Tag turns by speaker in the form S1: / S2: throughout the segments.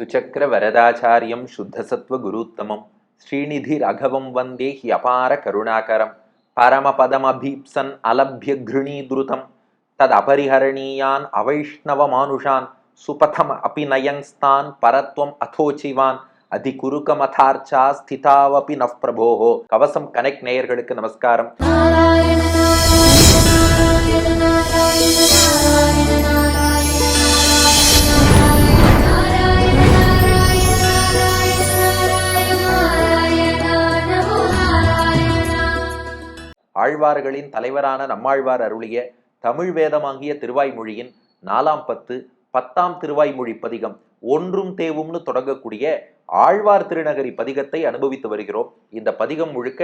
S1: சுச்சக்கர வரதாச்சாரியம் சுத்தசத்வ குருத்தமம். ஸ்ரீநிதி ரகவம் வந்தே he அபார Karunakaram. பரமபதமபீப்சன் அலபிய கிருணீதுருதம். ததபரிஹரணீயான் அவைஷ்ணவ மானுஷான் சுபதம் அபிநயங்ஸ்தான் பரத்வம் அதோச்சிவான் அதிகுருக்கமதார்ச்சா ஸ்திதாவபி now பிரபோஹோ. கவசம் connect நேயர்களுக்கு நமஸ்காரம். ஆழ்வார்களின் தலைவரான நம்மாழ்வார் அருளிய தமிழ் வேதமாகிய திருவாய்மொழியின் நாலாம் பத்து பத்தாம் திருவாய்மொழி பதிகம் ஒன்றும் தேவும்னு தொடங்கக்கூடிய ஆழ்வார் திருநகரி பதிகத்தை அனுபவித்து வருகிறோம். இந்த பதிகம் முழுக்க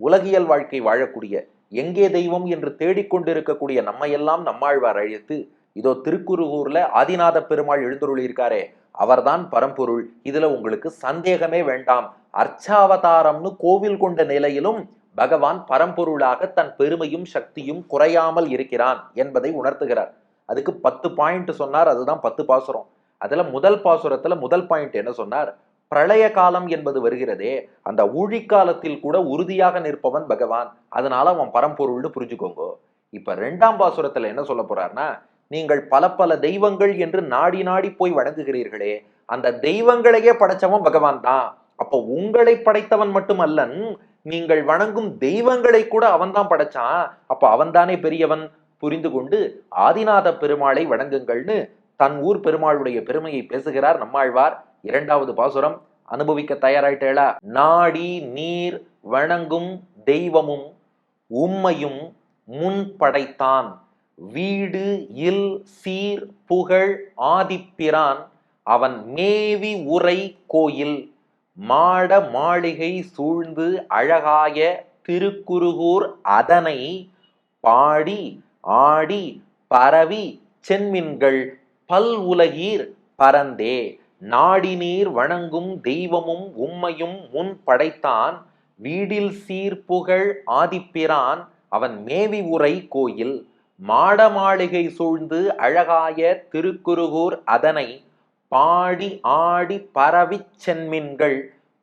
S1: உலகியல் வாழ்க்கை வாழக்கூடிய எங்கே தெய்வம் என்று தேடிக்கொண்டிருக்கக்கூடிய நம்மையெல்லாம் நம்மாழ்வார் அழைத்து இதோ திருக்குறுகூர்ல ஆதிநாத பெருமாள் எழுந்துருளியிருக்காரே அவர்தான் பரம்பொருள். இதுல உங்களுக்கு சந்தேகமே வேண்டாம். அர்ச்சாவதாரம்னு கோவில் கொண்ட நிலையிலும் பகவான் பரம்பொருளாக தன் பெருமையும் சக்தியும் குறையாமல் இருக்கிறான் என்பதை உணர்த்துகிறார். அதுக்கு பத்து பாயிண்ட் சொன்னார் அதுதான் பத்து பாசுரம். அதில் முதல் பாசுரத்தில் முதல் பாயிண்ட் என்ன சொன்னார்? பிரளய காலம் என்பது வருகிறதே அந்த ஊழிக்காலத்தில் கூட உறுதியாக நிற்பவன் பகவான். அதனால அவன் பரம்பொருள்னு புரிஞ்சுக்கோங்க. இப்ப ரெண்டாம் பாசுரத்துல என்ன சொல்ல போறார்னா நீங்கள் பல பல தெய்வங்கள் என்று நாடி நாடி போய் வணங்குகிறீர்களே அந்த தெய்வங்களையே படைச்சவன் பகவான் தான். அப்போ உங்களை படைத்தவன் மட்டுமல்லன் நீங்கள் வணங்கும் தெய்வங்களை கூட அவன்தான் படைச்சான். அப்போ அவன்தானே பெரியவன்? புரிந்து கொண்டு ஆதிநாத பெருமாளை வணங்குங்கள்னு தன் ஊர் பெருமாளுடைய பெருமையை பேசுகிறார் நம்மாழ்வார். இரண்டாவது பாசுரம் அனுபவிக்க தயாராயிட்டேளா? நாடி நீர் வணங்கும் தெய்வமும் உம்மையும் முன் படைத்தான். வீடு இல் சீர் புகழ் ஆதிப்பிரான் அவன் மேவி உரை கோயில். மாட மாளிகை சூழ்ந்து அழகாய திருக்குருகூர் அதனை பாடி ஆடி பரவி சென்மின்கள் பல் உலகீர் பரந்தே நாடினீர் வணங்கும் தெய்வமும் உம்மையும் முன் படைத்தான். வீடில் சீர்புகழ் ஆதிப்பிரான் அவன் மேவி உரை கோயில். மாட மாளிகை சூழ்ந்து அழகாய திருக்குருகூர் அதனை பாடி ஆடி பரவிச் சென்மின்கள்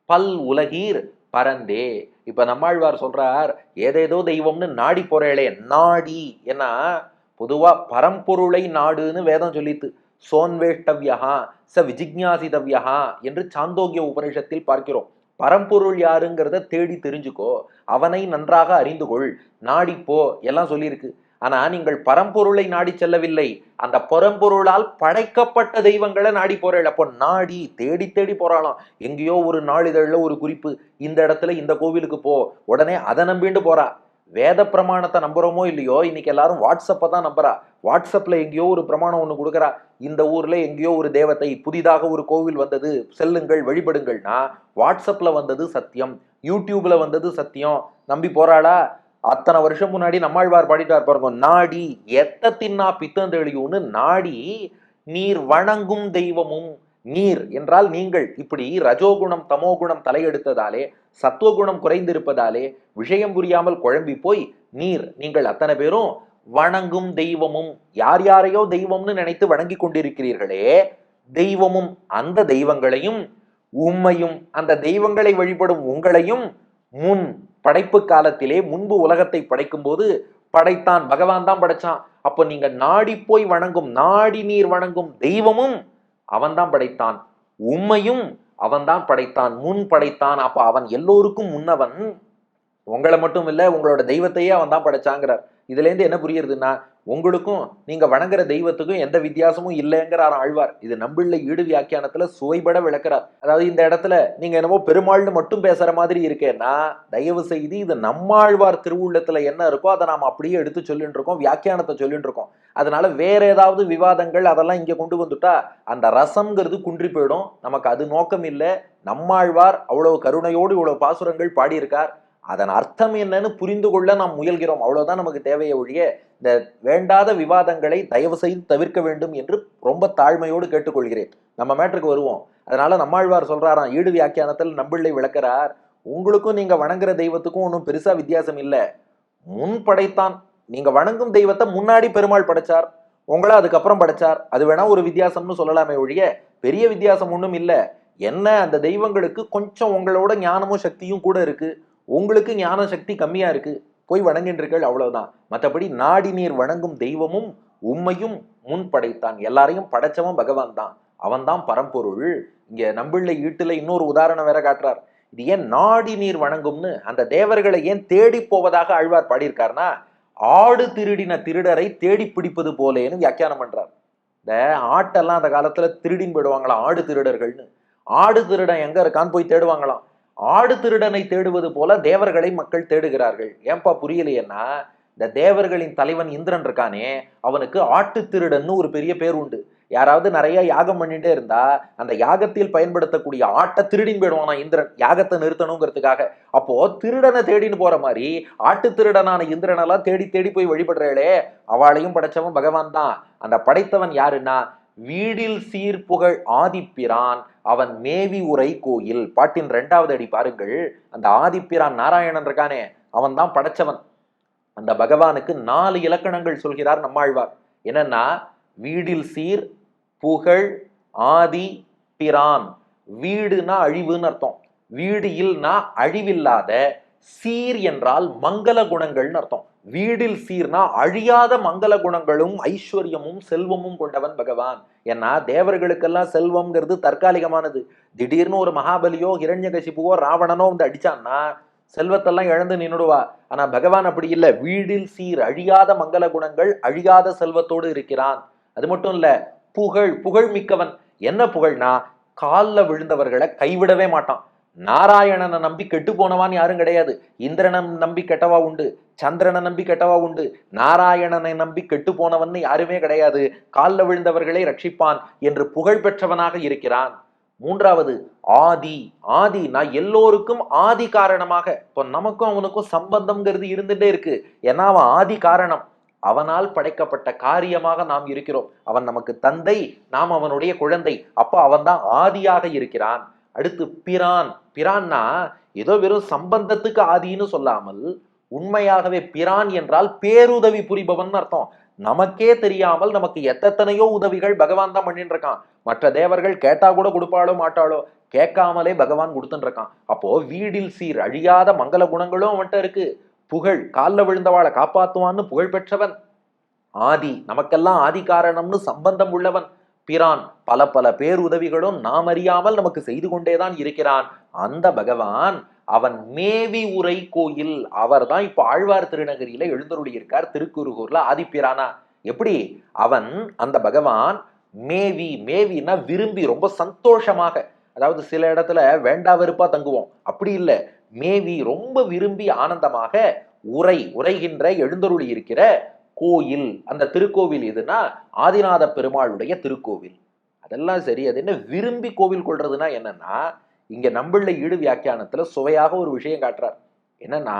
S1: பல் உலகீர் பரந்தே இப்ப நம்மாழ்வார் சொல்றார் ஏதேதோ தெய்வம்னு நாடி போறேளே நாடி ஏன்னா பொதுவா பரம்பொருளை நாடுன்னு வேதம் சொல்லித்து சோன்வேஷ்டவ்யா ச விஜிக்ஞாசிதவ்யா என்று சாந்தோக்கிய உபனிஷத்தில் பார்க்கிறோம். பரம்பொருள் யாருங்கிறத தேடி தெரிஞ்சுக்கோ அவனை நன்றாக அறிந்து கொள் நாடிப்போ எல்லாம் சொல்லியிருக்கு ஆனா நீங்கள் பரம்பொருளை நாடி செல்லவில்லை. அந்த பரம்பொருளால் படைக்கப்பட்ட தெய்வங்களை நாடி போறேள் அப்போ நாடி தேடி தேடி போறாளாம். எங்கேயோ ஒரு நாளிதழில் ஒரு குறிப்பு இந்த இடத்துல இந்த கோவிலுக்கு போ. உடனே அதை நம்பிண்டு போறா. வேத பிரமாணத்தை நம்புறோமோ இல்லையோ இன்னைக்கு எல்லாரும் வாட்ஸ்அப்பை தான் நம்புறா. வாட்ஸ்அப்ல எங்கேயோ ஒரு பிரமாணம் ஒன்று கொடுக்குறா. இந்த ஊர்ல எங்கேயோ ஒரு தேவத்தை புதிதாக ஒரு கோவில் வந்தது செல்லுங்கள் வழிபடுங்கள்னா வாட்ஸ்அப்ல வந்தது சத்தியம். யூடியூப்ல வந்தது சத்தியம். நம்பி போறாளா? அத்தனை வருஷம் முன்னாடி நம்மாழ்வார் பாடிட்டார் பாருங்க நாடி எத்த தின்னா பித்தந்தெளியும்னு நாடி நீர் வணங்கும் தெய்வமும் நீர் என்றால் நீங்கள். இப்படி ரஜோகுணம் தமோகுணம் தலையெடுத்ததாலே சத்துவகுணம் குறைந்திருப்பதாலே விஷயம் புரியாமல் குழம்பி போய் நீர் நீங்கள் அத்தனை பேரும் வணங்கும் தெய்வமும் யார் யாரையோ தெய்வம்னு நினைத்து வணங்கி கொண்டிருக்கிறீர்களே தெய்வமும் அந்த தெய்வங்களையும் உம்மையும் அந்த தெய்வங்களை வழிபடும் உங்களையும் முன் படைப்பு காலத்திலே முன்பு உலகத்தை படைக்கும் போது படைத்தான். பகவான் தான் படைச்சான். அப்போ நீங்க நாடி போய் வணங்கும் நாடி நீர் வணங்கும் தெய்வமும் அவன்தான் படைத்தான். உண்மையும் அவன்தான் படைத்தான். முன் படைத்தான். அப்ப அவன் எல்லோருக்கும் முன்னவன். உங்களை மட்டும் இல்லை உங்களோட தெய்வத்தையே அவன் தான் படைச்சாங்கிறார். இதுலேருந்து என்ன புரியுறதுன்னா உங்களுக்கும் நீங்க வணங்குற தெய்வத்துக்கும் எந்த வித்தியாசமும் இல்லைங்கிறார் ஆழ்வார். இது நம்பிள்ள ஈடு வியாக்கியானத்துல சுவைபட விளக்குறார். அதாவது இந்த இடத்துல நீங்க என்னமோ பெருமாள்னு மட்டும் பேசுற மாதிரி இருக்கேன்னா தயவு செய்து இது நம்மாழ்வார் திருவுள்ளத்துல என்ன இருக்கோ அதை நாம் அப்படியே எடுத்து சொல்லிட்டு இருக்கோம் வியாக்கியானத்தை சொல்லிட்டு இருக்கோம். அதனால வேற ஏதாவது விவாதங்கள் அதெல்லாம் இங்க கொண்டு வந்துட்டா அந்த ரசம்ங்கிறது குன்றி போயிடும். நமக்கு அது நோக்கம் இல்லை நம்மாழ்வார் அவ்வளவு கருணையோடு இவ்வளவு பாசுரங்கள் பாடியிருக்கார். அதன் அர்த்தம் என்னன்னு புரிந்து கொள்ள நாம் முயல்கிறோம். அவ்வளவுதான் நமக்கு தேவையை ஒழிய இந்த வேண்டாத விவாதங்களை தயவு செய்து தவிர்க்க வேண்டும் என்று ரொம்ப தாழ்மையோடு கேட்டுக்கொள்கிறேன். நம்ம மேட்டருக்கு வருவோம். அதனால நம்மாழ்வார் சொல்றாராம் ஈடு வியாக்கியானத்தில் நம்பிள்ளை விளக்குறார். உங்களுக்கும் நீங்க வணங்குற தெய்வத்துக்கும் ஒன்றும் பெருசா வித்தியாசம் இல்லை. முன் படைத்தான். நீங்க வணங்கும் தெய்வத்தை முன்னாடி பெருமாள் படைச்சார். உங்களா அதுக்கப்புறம் படைச்சார். அது வேணா ஒரு வித்தியாசம்னு சொல்லலாமே ஒழிய பெரிய வித்தியாசம் ஒன்றும் இல்லை. என்ன அந்த தெய்வங்களுக்கு கொஞ்சம் உங்களோட ஞானமும் சக்தியும் கூட இருக்குது உங்களுக்கு ஞான சக்தி கம்மியாக இருக்கு போய் வணங்கின்றீர்கள் அவ்வளவுதான். மற்றபடி நாடி நீர் வணங்கும் தெய்வமும் உண்மையும் முன் படைத்தான் எல்லாரையும் படைச்சவன் பகவான் தான். அவன் தான் பரம்பொருள். இங்கே நம்பிள்ளை ஈட்டில் இன்னொரு உதாரணம் வேற காட்டுறார். இது ஏன் நாடி நீர் வணங்கும்னு அந்த தேவர்களை ஏன் தேடி போவதாக ஆழ்வார் பாடியிருக்காருன்னா ஆடு திருடின திருடரை தேடி பிடிப்பது போலேன்னு வியாக்கியானம் பண்றார். இந்த ஆட்டெல்லாம் அந்த காலத்துல திருடின்னு போயிடுவாங்களாம் ஆடு திருடர்கள்னு. ஆடு திருடன் எங்க இருக்கான்னு போய் தேடுவாங்களாம். ஆடு திருடனை தேடுவது போல தேவர்களை மக்கள் தேடுகிறார்கள். ஏன்பா புரியலையேன்னா இந்த தேவர்களின் தலைவன் இந்திரன் இருக்கானே அவனுக்கு ஆட்டு திருடன்னு ஒரு பெரிய பேர் உண்டு. யாராவது நிறைய யாகம் பண்ணிட்டே இருந்தா அந்த யாகத்தில் பயன்படுத்தக்கூடிய ஆட்டை திருடின்னு போயிடுவானா இந்திரன். யாகத்தை நிறுத்தணுங்கிறதுக்காக. அப்போ திருடனை தேடின்னு போற மாதிரி ஆட்டு திருடனான இந்திரனெல்லாம் தேடி தேடி போய் வழிபடுறாளே. அவளையும் படைச்சவன் பகவான் தான் அந்த படைத்தவன் யாருன்னா வீடில் சீர்புகழ் ஆதிப்பிரான் அவன் மேவி உரை கோயில். பாட்டின் ரெண்டாவது அடி பாருங்கள். அந்த ஆதிப்பிரான் நாராயணன் இருக்கானே அவன் தான் படைச்சவன். அந்த பகவானுக்கு நாலு இலக்கணங்கள் சொல்கிறார் நம்மாழ்வார். என்னன்னா வீடில் சீர் புகழ் ஆதி பிரான் வீடுனா அழிவுன்னு அர்த்தம். வீடு இல்னா அழிவில்லாத சீர் என்றால் மங்கள குணங்கள்னு அர்த்தம். வீடில் சீர்னா அழியாத மங்கள குணங்களும் ஐஸ்வர்யமும் செல்வமும் கொண்டவன் பகவான். ஏன்னா தேவர்களுக்கெல்லாம் செல்வம்ங்கிறது தற்காலிகமானது. திடீர்னு ஒரு மகாபலியோ ஹிரண்யகசிபுவோ ராவணனோ வந்து அடிச்சான்னா செல்வத்தெல்லாம் இழந்து நின்றுடுவா ஆனா பகவான் அப்படி இல்லை. வீடில் சீர் அழியாத மங்கள குணங்கள் அழியாத செல்வத்தோடு இருக்கிறான். அது மட்டும் இல்ல புகழ் புகழ் மிக்கவன். என்ன புகழ்னா காலில் விழுந்தவர்களை கைவிடவே மாட்டான். நாராயணனை நம்பி கெட்டு போனவான்னு யாரும் கிடையாது. இந்திரனை நம்பி கெட்டவா உண்டு. சந்திரனை நம்பி கெட்டவா உண்டு. நாராயணனை நம்பி கெட்டு போனவன் யாருமே கிடையாது. காலில் விழுந்தவர்களை ரட்சிப்பான் என்று புகழ் பெற்றவனாக இருக்கிறான். மூன்றாவது ஆதி. ஆதி நான் எல்லோருக்கும் ஆதி காரணமாக இப்போ நமக்கும் அவனுக்கும் சம்பந்தம்ங்கிறது இருந்துட்டே இருக்கு. ஏன்னா அவன் ஆதி காரணம்? அவனால் படைக்கப்பட்ட காரியமாக நாம் இருக்கிறோம். அவன் நமக்கு தந்தை நாம் அவனுடைய குழந்தை. அப்போ அவன் தான் ஆதியாக இருக்கிறான். அடுத்து பிரான். பிரான்னா ஏதோ வெறும் சம்பந்தத்துக்கு ஆதின்னு சொல்லாமல் உண்மையாகவே பிரான் என்றால் பேருதவி புரிபவன் அர்த்தம். நமக்கே தெரியாமல் நமக்கு எத்தனையோ உதவிகள் பகவான் தான் பண்ணிட்டு இருக்கான் மற்ற தேவர்கள் கேட்டா கூட கொடுப்பாளோ மாட்டாளோ கேட்காமலே பகவான் கொடுத்துட்டு இருக்கான் அப்போ வீடில் சீர் அழியாத மங்கள குணங்களும் அவன்கிட்ட இருக்கு. புகழ் காலில் விழுந்தவாளை காப்பாத்துவான்னு புகழ் பெற்றவன். ஆதி நமக்கெல்லாம் ஆதி காரணம்னு சம்பந்தம் உள்ளவன். பிரான் பல பல பேருதவிகளும் நாம் அறியாமல் நமக்கு செய்து கொண்டேதான் இருக்கிறான். அந்த பகவான் அவன் மேவி உரை கோயில். அவர் தான் இப்போ ஆழ்வார் திருநகரியில எழுந்தருளி இருக்கார் திருக்குறுகூர்ல ஆதிப்பிரானா. எப்படி? அவன் அந்த பகவான் மேவி மேவினா விரும்பி ரொம்ப சந்தோஷமாக. அதாவது சில இடத்துல வேண்டா வெறுப்பா தங்குவோம். அப்படி இல்லை. மேவி ரொம்ப விரும்பி ஆனந்தமாக உரை உரைகின்ற எழுந்தருளி இருக்கிற கோயில். அந்த திருக்கோவில் எதுனா ஆதிநாத பெருமாளுடைய திருக்கோவில். அதெல்லாம் சரி. அது என்ன விரும்பி கோவில் கொள்றதுன்னா என்னன்னா இங்க நம்மள ஈடு வியாக்கியானத்துல சுவையாக ஒரு விஷயம் காட்டுறார். என்னன்னா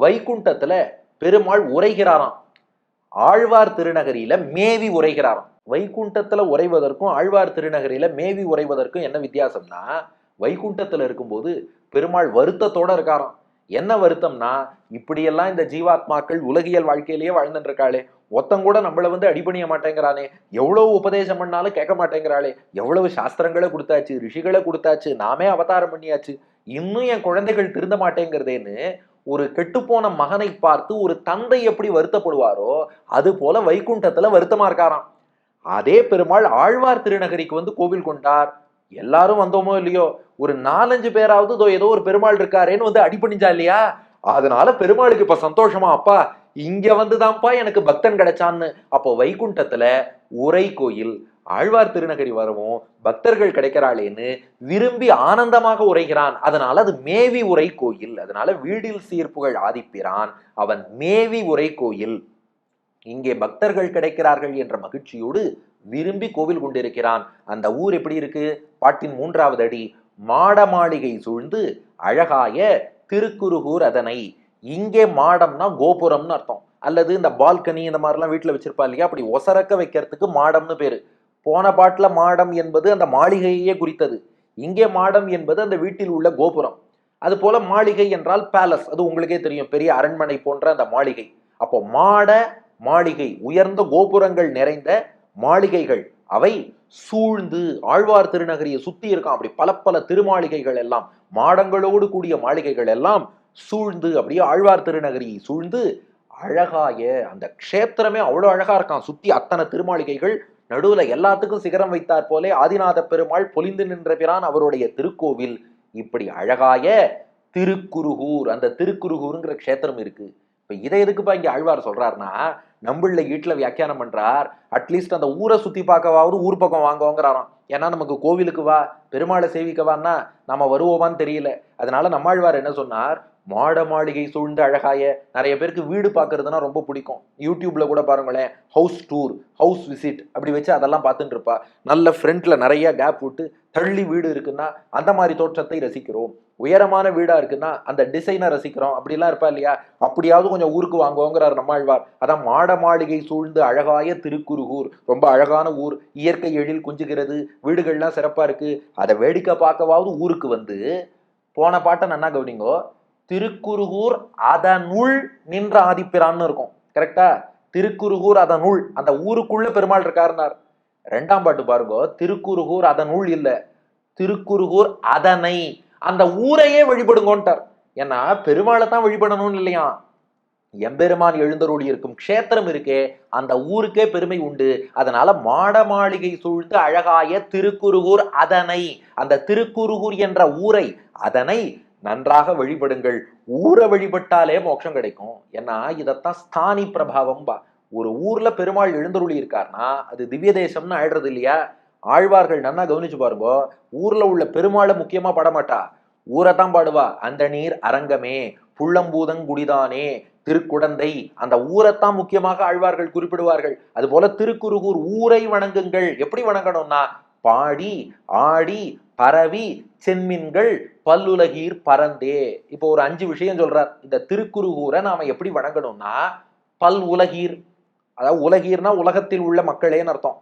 S1: வைகுண்டத்துல பெருமாள் உரைகிறாராம். ஆழ்வார் திருநகரியில மேவி உரைகிறாராம். வைகுண்டத்துல உறைவதற்கும் ஆழ்வார் திருநகரியில மேவி உறைவதற்கும் என்ன வித்தியாசம்னா வைகுண்டத்துல இருக்கும்போது பெருமாள் வருத்தத்தோட இருக்காராம். என்ன வருத்தம்னா இப்படியெல்லாம் இந்த ஜீவாத்மாக்கள் உலகியல் வாழ்க்கையிலேயே வாழ்ந்துட்டு இருக்காளே ஒத்தம் கூட வந்து அடிபணிய மாட்டேங்கிறானே. எவ்வளவு உபதேசம் பண்ணாலும் கேட்க மாட்டேங்கிறாளே. எவ்வளவு சாஸ்திரங்களை கொடுத்தாச்சு ரிஷிகளை கொடுத்தாச்சு நாமே அவதாரம் பண்ணியாச்சு. இன்னும் என் குழந்தைகள் திருந்த மாட்டேங்கிறதேன்னு ஒரு கெட்டுப்போன மகனை பார்த்து ஒரு தந்தை எப்படி வருத்தப்படுவாரோ அது போல வைகுண்டத்துல வருத்தமா இருக்காராம். அதே பெருமாள் ஆழ்வார் திருநகரிக்கு வந்து கோவில் கொண்டார். எல்லாரும் வந்தோமோ இல்லையோ? ஒரு நாலஞ்சு பேராவது இதோ ஏதோ ஒரு பெருமாள் இருக்காரேன்னு வந்து அடிபணிஞ்சா இல்லையா? அதனால பெருமாளுக்கு இப்ப சந்தோஷமா அப்பா இங்க வந்துதான்ப்பா எனக்கு பக்தன் கிடைச்சான்னு. அப்போ வைகுண்டத்துல உரை கோயில் ஆழ்வார் திருநகரி வரவும் பக்தர்கள் கிடைக்கிறாளேன்னு விரும்பி ஆனந்தமாக உரைகிறான். அதனால அது மேவி உரை கோயில். அதனால வீடில் சீர்ப்புகள் ஆதிப்பிரான். அவன் மேவி உரை கோயில். இங்கே பக்தர்கள் கிடைக்கிறார்கள் என்ற மகிழ்ச்சியோடு விரும்பி கோவில் கொண்டிருக்கிறான். அந்த ஊர் எப்படி இருக்கு? பாட்டின் மூன்றாவது அடி மாட மாளிகை சூழ்ந்து அழகாய திருக்குறுகூர் அதனை. இங்கே மாடம்னா கோபுரம்னு அர்த்தம். அல்லது இந்த பால்கனி இந்த மாதிரிலாம் வீட்டில் வச்சிருப்பா இல்லையா? அப்படி ஒசரக்க வைக்கிறதுக்கு மாடம்னு பேரு. போன பாட்டில் மாடம் என்பது அந்த மாளிகையே குறித்தது. இங்கே மாடம் என்பது அந்த வீட்டில் உள்ள கோபுரம். அது போல மாளிகை என்றால் பேலஸ் அது உங்களுக்கே தெரியும். பெரிய அரண்மனை போன்ற அந்த மாளிகை. அப்போ மாட மாளிகை உயர்ந்த கோபுரங்கள் நிறைந்த மாளிகைகள் அவை சூழ்ந்து ஆழ்வார் திருநகரியை சுத்தி இருக்கான் அப்படி பல பல திருமாளிகைகள் எல்லாம் மாடங்களோடு கூடிய மாளிகைகள் எல்லாம் சூழ்ந்து அப்படியே ஆழ்வார் திருநகரியை சூழ்ந்து அழகாய அந்த க்ஷேத்திரமே அவ்வளோ அழகா இருக்கான் சுத்தி அத்தனை திருமாளிகைகள் நடுவுல எல்லாத்துக்கும் சிகரம் வைத்தார் போலே ஆதிநாத பெருமாள் பொலிந்து நின்ற பிரான் அவருடைய திருக்கோவில். இப்படி அழகாய திருக்குருகூர் அந்த திருக்குருகூருங்கிற க்ஷேத்திரம் இருக்கு. இப்போ இதை எதுக்குப்பா இங்கே ஆழ்வார் சொல்கிறாருன்னா நம்மள வீட்டில் வியாக்கியானம் பண்ணுறார் அட்லீஸ்ட் அந்த ஊரை சுற்றி பார்க்கவாவது ஊர் பக்கம் வாங்குவோங்கிறாராம் ஏன்னா நமக்கு கோவிலுக்கு வா பெருமாளை சேவிக்கவான்னா நம்ம வருவோமான்னு தெரியல. அதனால நம்மாழ்வார் என்ன சொன்னார்? மாட மாளிகை சூழ்ந்து அழகாய நிறைய பேருக்கு வீடு பார்க்கறதுனா ரொம்ப பிடிக்கும். யூடியூப்ல கூட பாருங்களேன் ஹவுஸ் டூர் ஹவுஸ் விசிட் அப்படி வச்சு அதெல்லாம் பார்த்துட்டு இருப்பா. நல்ல ஃப்ரண்ட்ல நிறைய கேப் விட்டு தள்ளி வீடு இருக்குன்னா அந்த மாதிரி தோற்றத்தை ரசிக்கிறோம். உயரமான வீடா இருக்குன்னா அந்த டிசைனை ரசிக்கிறோம். அப்படிலாம் இருப்பா இல்லையா? அப்படியாவது கொஞ்சம் ஊருக்கு வாங்குவோங்கிறார் நம்மாழ்வார். அதான் மாட மாளிகை சூழ்ந்து அழகாய திருக்குறுகூர் ரொம்ப அழகான ஊர். இயற்கை எழில் குஞ்சுகிறது. வீடுகள்லாம் சிறப்பா இருக்கு. அதை வேடிக்கை பார்க்கவாவது ஊருக்கு வந்து போன பாட்டை நன்னா கவனிங்கோ? திருக்குறுகூர் அதனுள் நின்ற ஆதிப்பிரான்னு இருக்கும். கரெக்டா திருக்குறுகூர் அதனுள் அந்த ஊருக்குள்ள பெருமாள் இருக்காருனார் ரெண்டாம் பாட்டு பாருங்க. திருக்குறுகூர் அதனுள் இல்ல. திருக்குறுகூர் அதனை. அந்த ஊரையே வழிபடுங்கோன்ட்டார். ஏன்னா பெருமாளை தான் வழிபடணும்னு இல்லையா? எம்பெருமான் எழுந்தருளி இருக்கும் க்ஷேத்திரம் இருக்கே. அந்த ஊருக்கே பெருமை உண்டு. அதனால மாட மாளிகை சூழ்த்து அழகாய திருக்குறுகூர் அதனை. அந்த திருக்குறுகூர் என்ற ஊரை அதனை நன்றாக வழிபடுங்கள். ஊரை வழிபட்டாலே மோட்சம் கிடைக்கும். ஏன்னா இதத்தான் ஸ்தானி பிரபாவம் பா ஒரு ஊர்ல பெருமாள் எழுந்தருளி இருக்காருன்னா அது திவ்ய தேசம்னு ஆயிடுறது இல்லையா? ஆழ்வார்கள் நன்னா கவனிச்சு பாருங்க ஊர்ல உள்ள பெருமாளை முக்கியமா பாடமாட்டா? ஊரை தான் பாடுவா. அந்த நீர் அரங்கமே புள்ளம்பூதங்குடிதானே திருக்குடந்தை அந்த ஊரைத்தான் முக்கியமாக ஆழ்வார்கள் குறிப்பிடுவார்கள். அது போல திருக்குறுகூர் ஊரை வணங்குங்கள். எப்படி வணங்கணும்னா பாடி ஆடி பரவி சென்மின்கள் பல்லுலகீர் பரந்தே. இப்போ ஒரு அஞ்சு விஷயம் சொல்றார். இந்த திருக்குறுகூரை நாம எப்படி வணங்கணும்னா பல் உலகீர். அதாவது உலகீர்னா உலகத்தில் உள்ள மக்களேன்னு அர்த்தம்.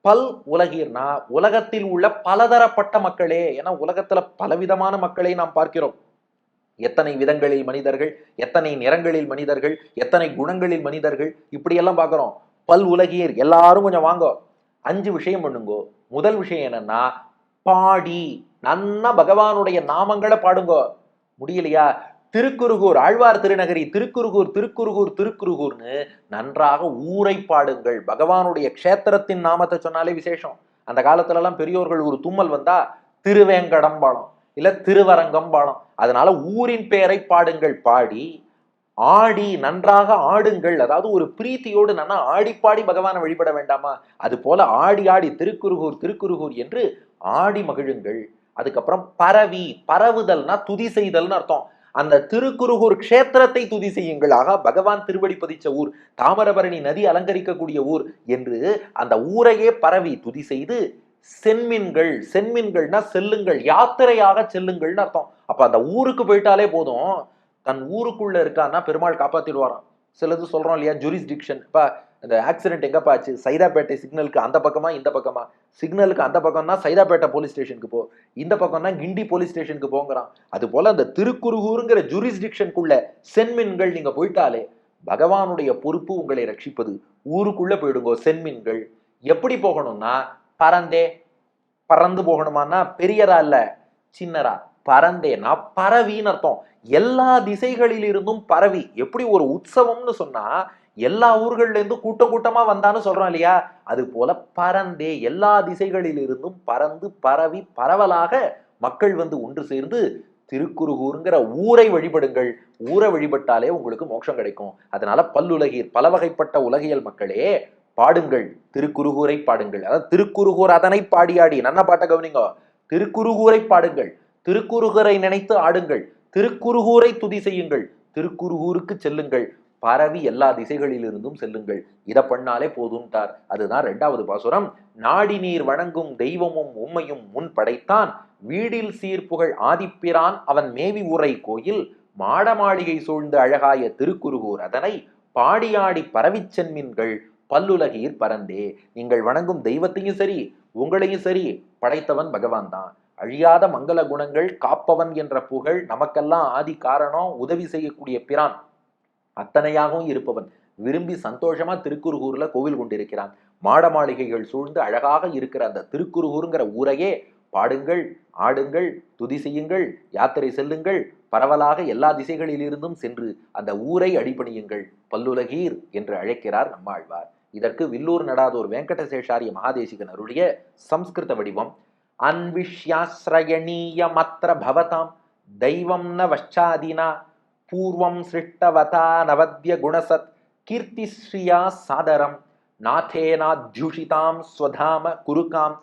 S1: பல் உலகீர்னா உலகத்தில் உள்ள பலதரப்பட்ட மக்களே. ஏன்னா உலகத்துல பலவிதமான மக்களை நாம் பார்க்கிறோம். எத்தனை விதங்களில் மனிதர்கள் எத்தனை நிறங்களில் மனிதர்கள் எத்தனை குணங்களில் மனிதர்கள் இப்படியெல்லாம் பார்க்குறோம். பல் உலகியர் எல்லாரும் கொஞ்சம் வாங்க. அஞ்சு விஷயம் பண்ணுங்கோ. முதல் விஷயம் என்னன்னா பாடி. நன்னா பகவானுடைய நாமங்களை பாடுங்கோ. முடியலையா? திருக்குறுகூர் ஆழ்வார் திருநகரி திருக்குறுகூர் திருக்குறுகூர் திருக்குறுகூர்னு நன்றாக ஊரை பாடுங்கள். பகவானுடைய க்ஷேத்திரத்தின் நாமத்தை சொன்னாலே விசேஷம். அந்த காலத்துலலாம் பெரியோர்கள் ஒரு தும்மல் வந்தா திருவேங்கடம்பாளம் திருவரங்கம் திருவரங்கம்பாளம். அதனால ஊரின் பெயரை பாடுங்கள். பாடி ஆடி நன்றாக ஆடுங்கள். அதாவது ஒரு பிரீத்தியோடு நன்னா ஆடிப்பாடி பகவானை வழிபட வேண்டாமா? அது போல ஆடி ஆடி திருக்குறுகூர் திருக்குறுகூர் என்று ஆடி மகிழுங்கள். அதுக்கப்புறம் பரவி பரவுதல்னா துதி செய்தல்னு அர்த்தம். அந்த திருக்குறுகூர் க்ஷேத்திரத்தை துதி செய்யுங்கள். ஆக பகவான் திருவடி பதிச்ச ஊர் தாமிரபரணி நதி அலங்கரிக்கக்கூடிய ஊர் என்று அந்த ஊரையே பரவி துதி செய்து சென்மின்கள் சென்மின்கள்னா செல்லுங்கள். யாத்திரையாக செல்லுங்கள்னு அர்த்தம். அப்ப அந்த ஊருக்கு போயிட்டாலே போதும். தன் ஊருக்குள்ள இருக்கான்னா பெருமாள் காப்பாத்திடுவாராம். சிலது சொல்றோம் இல்லையா ஜூரிஸ்டிக்ஷன் இப்போ இந்த ஆக்சிடென்ட் எங்கப்பா ஆச்சு? சைதாப்பேட்டை சிக்னலுக்கு அந்த பக்கமா இந்த பக்கமா? சிக்னலுக்கு அந்த பக்கம்னா சைதாப்பேட்டை போலீஸ் ஸ்டேஷனுக்கு போ. இந்த பக்கம்னா கிண்டி போலீஸ் ஸ்டேஷனுக்கு போங்கிறான். அது போல அந்த திருக்குறுகூருங்கிற ஜூரிஸ்டிக்ஷனுக்குள்ள சென்மின்கள் நீங்க போயிட்டாலே பகவானுடைய பொறுப்பு உங்களை ரட்சிப்பது. ஊருக்குள்ள போயிடுங்கோ சென்மின்கள். எப்படி போகணும்னா பறந்தே. பறந்து போகணுமான்னா பெரியரா இல்ல சின்னரா. பறந்தேனா பறவின்னு அர்த்தம். எல்லா திசைகளிலிருந்தும் பரவி எப்படி ஒரு உற்சவம்னு சொன்னா எல்லா ஊர்கள்ல இருந்து கூட்டம் கூட்டமா வந்தான்னு சொல்றோம் இல்லையா? அது போல பறந்தே எல்லா திசைகளிலிருந்தும் பறந்து பரவி பரவலாக மக்கள் வந்து ஒன்று சேர்ந்து திருக்குறுகூருங்கிற ஊரை வழிபடுங்கள். ஊரை வழிபட்டாலே உங்களுக்கு மோட்சம் கிடைக்கும். அதனால பல்லுலகீர் பல வகைப்பட்ட உலகியல் மக்களே பாடுங்கள். திருக்குறுகூரை பாடுங்கள். அதாவது திருக்குறுகூர் அதனை பாடியாடி. நன்ன பாட்டை கவனிங்க? திருக்குறுகூரை பாடுங்கள். திருக்குறுகரை நினைத்து ஆடுங்கள். திருக்குறுகூரை துதி செய்யுங்கள். திருக்குறுகூருக்கு செல்லுங்கள். பரவி எல்லா திசைகளிலிருந்தும் செல்லுங்கள். இதை பண்ணாலே போதும்ட்டார் அதுதான் ரெண்டாவது பாசுரம். நாடி நீர் வணங்கும் தெய்வமும் உம்மையும் முன் படைத்தான். வீடில் சீர்ப்புகழ் ஆதிப்பிரான் அவன் மேவி உரை கோயில். மாட மாளிகை சூழ்ந்து அழகாய திருக்குறுகூர் அதனை பாடியாடி பரவிச் சென்மின்கள். பல்லுலகீர் பரந்தே. நீங்கள் வணங்கும் தெய்வத்தையும் சரி உங்களையும் சரி படைத்தவன் பகவான் தான் அழியாத மங்கள குணங்கள் காப்பவன் என்ற புகழ் நமக்கெல்லாம் ஆதி காரணம் உதவி செய்யக்கூடிய பிரான். அத்தனையாகவும் இருப்பவன். விரும்பி சந்தோஷமா திருக்குறுகூர்ல கோவில் கொண்டிருக்கிறான். மாட மாளிகைகள் சூழ்ந்து அழகாக இருக்கிற அந்த திருக்குறுகூருங்கிற ஊரையே பாடுங்கள் ஆடுங்கள் துதி செய்யுங்கள் யாத்திரை செல்லுங்கள் பரவலாக எல்லா திசைகளிலிருந்தும் சென்று அந்த ஊரை அடிபணியுங்கள். பல்லுலகீர் என்று அழைக்கிறார் நம்மாழ்வார். இதற்கு வில்லூர் நடாதோர் வெங்கடசேஷாரிய மகாதேசிகன் அருளிய சம்ஸ்கிருத வடிவம் அன்விஷ்யாசிரயணீயமத்திர பவதாம். தெய்வம் ந வச்சாதினா பூர்வம் சிருஷ்டவதா நவத்ய குணசத் கீர்த்திஸ்ரீயா சாதரம். நாதேனாத்யுஷிதாம் ஸ்வதாம குருகாம்.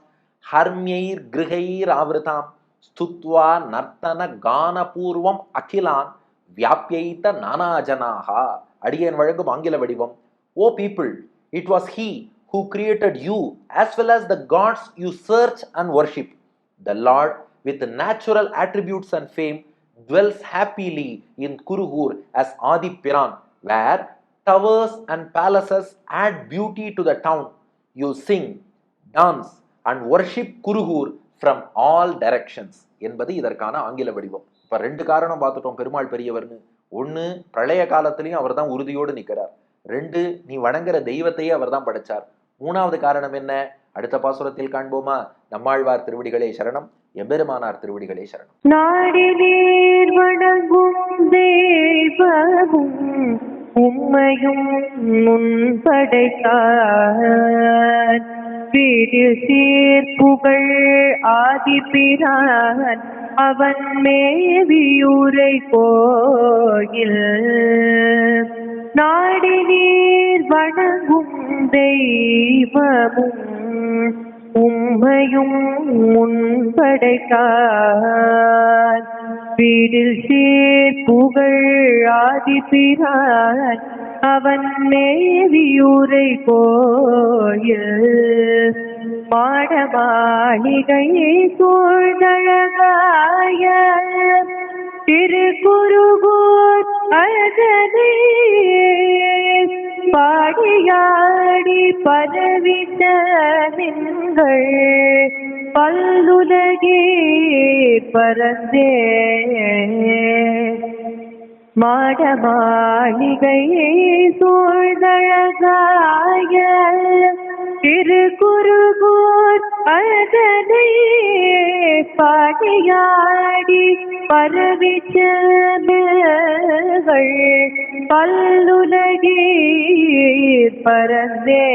S1: ஹர்மியைர் கிருகைராவிருதாம் ஸ்துத்வா நர்த்தன கானபூர்வம் அகிலான். வியாபியைத்த நானாஜனாகா. அடியேன் வழங்கும் ஆங்கில வடிவம். ஓ people it was he. Who created you as well as the gods you search and worship. The Lord, with natural attributes and fame, dwells happily in Kuruhur as Adi Piran, where towers and palaces add beauty to the town. You sing, dance, and worship Kuruhur from all directions. என்பது இதற்கான ஆங்கில வடிவம் இப்ப ரெண்டு காரணம் பார்த்துட்டோம் பெருமாள் பெரியவர்னு ஒண்ணு பிரளய காலத்திலையும் அவர் தான் உறுதியோடு நிற்கிறார் ரெண்டு நீ வணங்குற தெய்வத்தையே அவர் தான் படைச்சார் மூணாவது காரணம் என்ன? அடுத்த பாசுரத்தில் காண்போமா? நம்மாழ்வார் திருவடிகளே சரணம் எம்பெருமானார் திருவடிகளே சரணம்.
S2: நாடி வணங்கும் தெய்வமும் உம்மையும் முன்படைத்தான் வீடு ஆதி பிரான் அவன் மேவியூரை கோயில் நாடி நீர் வணங்கும் தெய்வமும் உம்மையும் முன்படைத்தார். வீடில் சீர் புகழ் ஆதிபிரான் அவன் மேவியூரை கோயில். மாட மாளிகையை சூழ்ந்தழகாய திருக்குருகூர் அழகனே பாடியாடி பரவிட்ட நீங்கள் பல்லுலகே பரந்தே மாட மாளிகையை சூழ்ந்தழகாய திருக்குருகூர் அதனை பாடியாடி பரவிச்சகள் பல்லுலகே பரந்தே